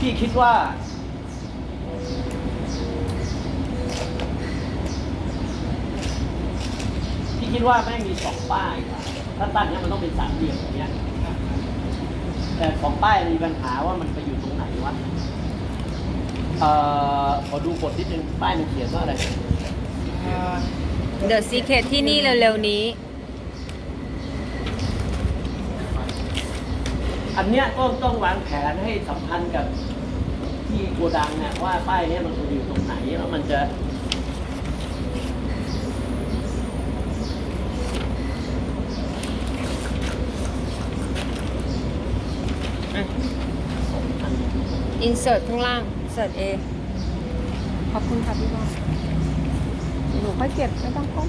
พี่คิดว่า พี่คิดว่าแม่มีสองป้าย ถ้าตั้งเนี้ยมันต้องเป็นสามเหลี่ยมอย่างเงี้ย แต่สองป้ายมีปัญหาว่ามันไปอยู่ตรงไหนวะเอ่อขอดูบทนิดนึงป้ายมันเขียนว่าอะไรเดอะซีเคทที่นี่เร็วๆนี้ อันเนี้ยก็ต้องวางแผนให้สัมพันธ์กับที่โกดังเนี่ยว่าป้ายเนี้ยมันควรอยู่ตรงไหนแล้วมันจะอินเสิร์ตข้างล่างเสิร์ตเอขอบคุณค่ะพี่บอลหนูค่อยเก็บไม่ต้องก้ม